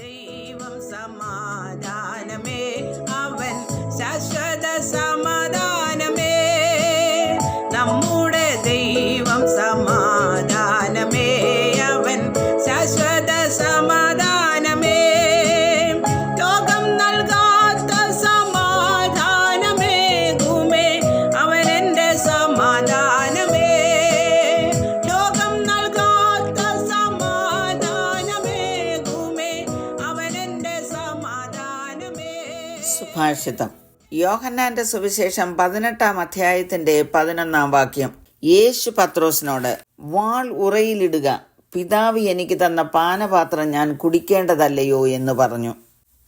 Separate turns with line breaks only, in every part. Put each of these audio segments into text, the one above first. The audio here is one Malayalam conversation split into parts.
ദൈവം സമാധാനമേ
സുഭാഷിതം യോഹന്നാന്റെ സുവിശേഷം പതിനെട്ടാം അധ്യായത്തിന്റെ പതിനൊന്നാം വാക്യം. യേശു പത്രോസിനോട് വാൾ ഉറയിലിടുക. പിതാവ് എനിക്ക് തന്ന പാനപാത്രം ഞാൻ കുടിക്കേണ്ടതല്ലയോ? എന്ന് പറഞ്ഞു.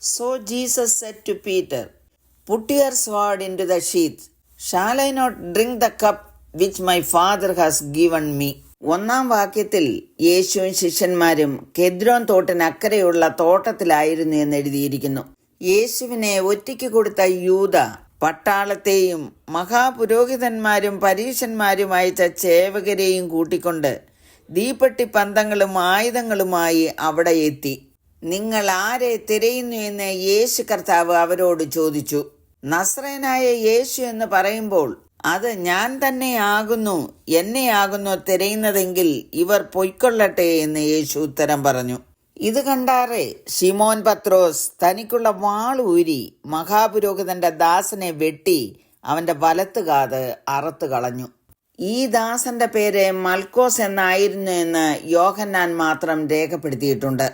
So Jesus said to Peter put your sword into the sheath shall not drink the cup which my father has given me ഒന്നാം വാക്യത്തിൽ യേശുവും ശിഷ്യന്മാരും കെദ്രോൻ തോട്ടിനക്കരെയുള്ള തോട്ടത്തിലായിരുന്നു എന്ന് എഴുതിയിരിക്കുന്നു. യേശുവിനെ ഒറ്റയ്ക്ക് കൊടുത്ത യൂത പട്ടാളത്തെയും മഹാപുരോഹിതന്മാരും പരീശന്മാരും അയച്ച സേവകരെയും കൂട്ടിക്കൊണ്ട് ദീപട്ടി പന്തങ്ങളും ആയുധങ്ങളുമായി അവിടെ എത്തി. നിങ്ങൾ ആരെ തിരയുന്നു? എന്ന് യേശു കർത്താവ് അവരോട് ചോദിച്ചു. നസ്രേനായ യേശു എന്ന് പറയുമ്പോൾ അത് ഞാൻ തന്നെ ആകുന്നു എന്നെ ആകുന്നു തിരയുന്നതെങ്കിൽ ഇവർ പൊയ്ക്കൊള്ളട്ടെ എന്ന് യേശു ഉത്തരം പറഞ്ഞു. ഇത് കണ്ടാറേ ഷിമോൻ പത്രോസ് തനിക്കുള്ള വാൾ ഊരി മഹാപുരോഹിതന്റെ ദാസനെ വെട്ടി അവന്റെ വലത്തുകാത് അറത്തു കളഞ്ഞു. ഈ ദാസന്റെ പേര് മൽക്കോസ് എന്നായിരുന്നു എന്ന് യോഹന്നാൻ മാത്രം രേഖപ്പെടുത്തിയിട്ടുണ്ട്.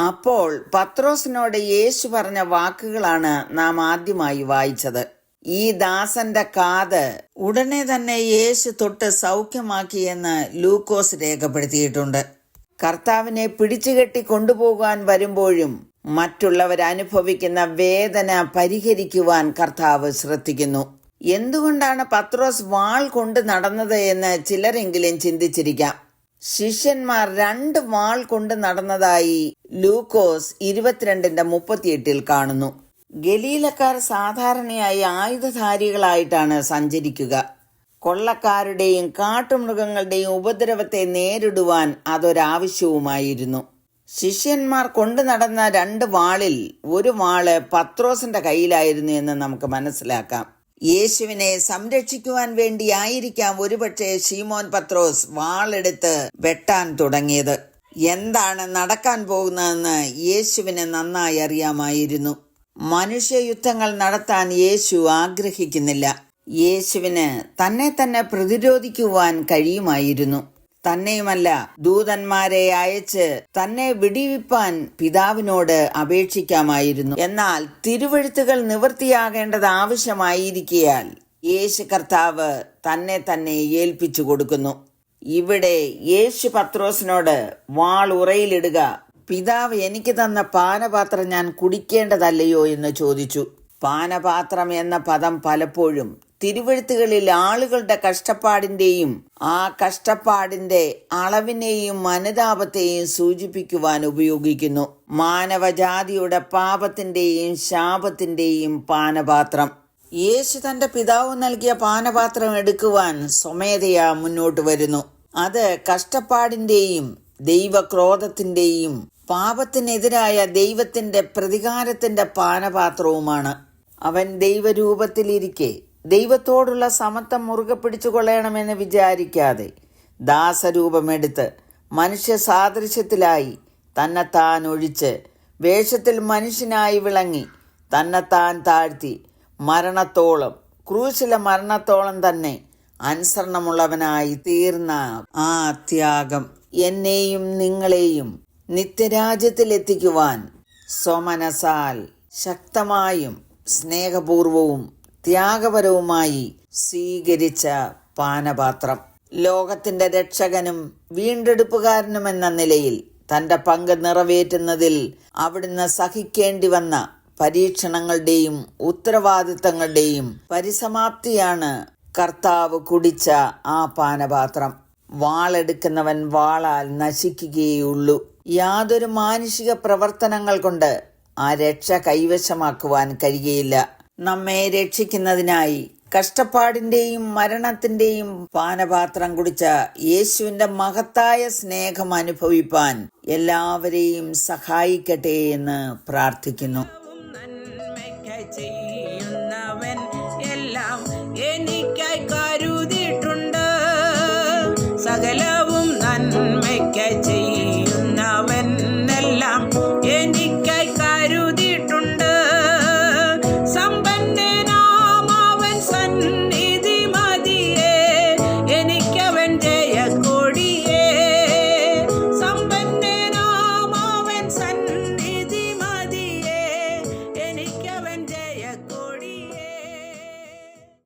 അപ്പോൾ പത്രോസിനോട് യേശു പറഞ്ഞ വാക്കുകളാണ് നാം ആദ്യമായി വായിച്ചത്. ഈ ദാസന്റെ കാത് ഉടനെ തന്നെ യേശു തൊട്ട് സൗഖ്യമാക്കിയെന്ന് ലൂക്കോസ് രേഖപ്പെടുത്തിയിട്ടുണ്ട്. കർത്താവിനെ പിടിച്ചുകെട്ടി കൊണ്ടുപോകാൻ വരുമ്പോഴും മറ്റുള്ളവർ അനുഭവിക്കുന്ന വേദന പരിഹരിക്കുവാൻ കർത്താവ് ശ്രദ്ധിക്കുന്നു. എന്തുകൊണ്ടാണ് പത്രോസ് വാൾ കൊണ്ട് നടന്നത് എന്ന് ചിലരെങ്കിലും ചിന്തിച്ചിരിക്കാം. ശിഷ്യന്മാർ രണ്ട് വാൾ കൊണ്ട് നടന്നതായി ലൂക്കോസ് ഇരുപത്തിരണ്ടിന്റെ മുപ്പത്തിയെട്ടിൽ കാണുന്നു. ഗലീലക്കാർ സാധാരണയായി ആയുധധാരികളായിട്ടാണ് സഞ്ചരിക്കുക. കൊള്ളക്കാരുടെയും കാട്ടുമൃഗങ്ങളുടെയും ഉപദ്രവത്തെ നേരിടുവാൻ അതൊരാവശ്യവുമായിരുന്നു. ശിഷ്യന്മാർ കൊണ്ടു നടന്ന രണ്ട് വാളിൽ ഒരു വാൾ പത്രോസിന്റെ കയ്യിലായിരുന്നു എന്ന് നമുക്ക് മനസ്സിലാക്കാം. യേശുവിനെ സംരക്ഷിക്കുവാൻ വേണ്ടിയായിരിക്കാം ഒരുപക്ഷെ ഷീമോൻ പത്രോസ് വാളെടുത്ത് വെട്ടാൻ തുടങ്ങിയത്. എന്താണ് നടക്കാൻ പോകുന്നതെന്ന് യേശുവിന് നന്നായി അറിയാമായിരുന്നു. മനുഷ്യയുദ്ധങ്ങൾ നടത്താൻ യേശു ആഗ്രഹിക്കുന്നില്ല. യേശുവിന് തന്നെ തന്നെ പ്രതിരോധിക്കുവാൻ കഴിയുമായിരുന്നു. തന്നെയുമല്ല ദൂതന്മാരെ അയച്ച് തന്നെ വിടിവിപ്പാൻ പിതാവിനോട് അപേക്ഷിക്കാമായിരുന്നു. എന്നാൽ തിരുവഴുത്തുകൾ നിവൃത്തിയാകേണ്ടത് ആവശ്യമായിരിക്കയാൽ യേശു കർത്താവ് തന്നെ തന്നെ ഏൽപ്പിച്ചു കൊടുക്കുന്നു. ഇവിടെ യേശു പത്രോസിനോട് വാൾ ഉറയിലിടുക പിതാവ് എനിക്ക് തന്ന പാനപാത്രം ഞാൻ കുടിക്കേണ്ടതല്ലയോ? എന്ന് ചോദിച്ചു. പാനപാത്രം എന്ന പദം പലപ്പോഴും തിരുവഴുത്തുകളിൽ ആളുകളുടെ കഷ്ടപ്പാടിന്റെയും ആ കഷ്ടപ്പാടിന്റെ അളവിനെയും അനുതാപത്തെയും സൂചിപ്പിക്കുവാൻ ഉപയോഗിക്കുന്നു. മാനവജാതിയുടെ പാപത്തിന്റെയും ശാപത്തിന്റെയും പാനപാത്രം. യേശു തന്റെ പിതാവ് നൽകിയ പാനപാത്രം എടുക്കുവാൻ സ്വമേധയാ മുന്നോട്ട് വരുന്നു. അത് കഷ്ടപ്പാടിന്റെയും ദൈവക്രോധത്തിന്റെയും പാപത്തിനെതിരായ ദൈവത്തിന്റെ പ്രതികാരത്തിന്റെ പാനപാത്രവുമാണ്. അവൻ ദൈവരൂപത്തിലിരിക്കെ ദൈവത്തോടുള്ള സമത്വം മുറുകെ പിടിച്ചു കൊള്ളണമെന്ന് വിചാരിക്കാതെ ദാസരൂപമെടുത്ത് മനുഷ്യ സാദൃശ്യത്തിലായി തന്നെത്താൻ ഒഴിച്ച് വേഷത്തിൽ മനുഷ്യനായി വിളങ്ങി തന്നെത്താൻ താഴ്ത്തി മരണത്തോളം ക്രൂശിലെ മരണത്തോളം തന്നെ അനുസരണമുള്ളവനായി തീർന്ന ആ ത്യാഗം എന്നെയും നിങ്ങളെയും നിത്യരാജ്യത്തിലെത്തിക്കുവാൻ സ്വമനസാൽ ശക്തമായും സ്നേഹപൂർവവും ത്യാഗപരവുമായി സ്വീകരിച്ച പാനപാത്രം. ലോകത്തിന്റെ രക്ഷകനും വീണ്ടെടുപ്പുകാരനുമെന്ന നിലയിൽ തന്റെ പങ്ക് നിറവേറ്റുന്നതിൽ അവിടുന്ന് സഹിക്കേണ്ടി വന്ന പരീക്ഷണങ്ങളുടെയും ഉത്തരവാദിത്തങ്ങളുടെയും പരിസമാപ്തിയാണ് കർത്താവ് കുടിച്ച ആ പാനപാത്രം. വാളെടുക്കുന്നവൻ വാളാൽ നശിക്കുകയുള്ളൂ യാതൊരു മാനുഷിക പ്രവർത്തനങ്ങൾ കൊണ്ട് ആ രക്ഷ കൈവശമാക്കുവാൻ കഴിയുകയില്ല നമ്മെ രക്ഷിക്കുന്നതിനായി കഷ്ടപ്പാടിന്റെയും മരണത്തിന്റെയും പാനപാത്രം കുടിച്ച യേശുവിന്റെ മഹത്തായ സ്നേഹം അനുഭവിപ്പാൻ എല്ലാവരെയും സഹായിക്കട്ടെ എന്ന് പ്രാർത്ഥിക്കുന്നു.